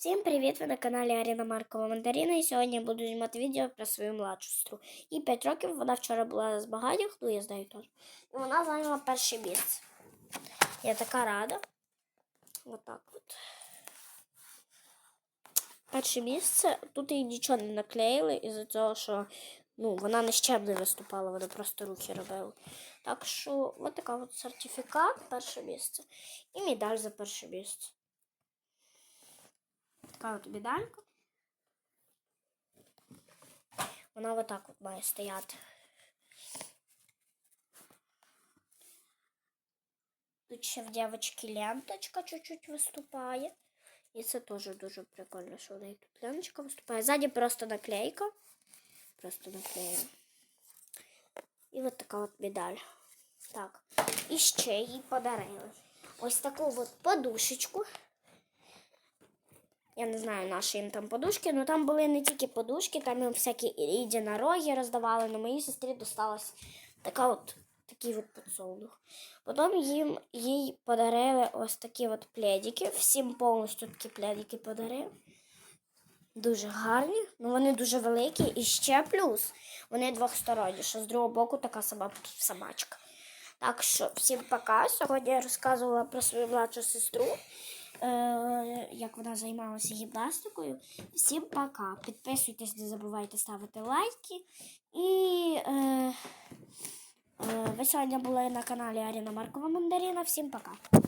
Всім привіт! Ви на каналі Аріна Маркова Мандаріна. І сьогодні я буду знімати відео про свою младшу сестру. Їй 5 років, вона вчора була на змаганнях, ну я знаю теж. І вона зайняла перше місце. Я така рада. Отак от. Перше місце. Тут їй нічого не наклеїли із-за того, що ну, вона не виступала, вона просто руки робила. Так що, от така от сертифікат, перше місце. І медаль за перше місце. Така от медалька. Вона отак от має стояти. Тут ще в дівчинки ленточка чуть-чуть виступає. І це теж дуже прикольно, що в неї тут ленточка виступає. Ззаді просто наклейка. Просто наклеєна. І от така от медаль. Так. І ще їй подарили. Ось таку от подушечку. Я не знаю, наші їм там подушки, але там були не тільки подушки, там їм всякі єдинороги роздавали, але моїй сестрі досталась така от, такий от подсолнух. Потім їм їй подарили ось такі от пледики. Всім повністю такі пледики подарили. Дуже гарні, ну вони дуже великі. І ще плюс вони двохсторонні, що з другого боку така сама собачка. Так що всім пока. Сьогодні я розказувала про свою младшу сестру, як вона займалася гімнастикою. Всім пока. Підписуйтесь, не забувайте ставити лайки. І е, е, ви сьогодні були на каналі Аріна Маркова Мандаріна. Всім пока.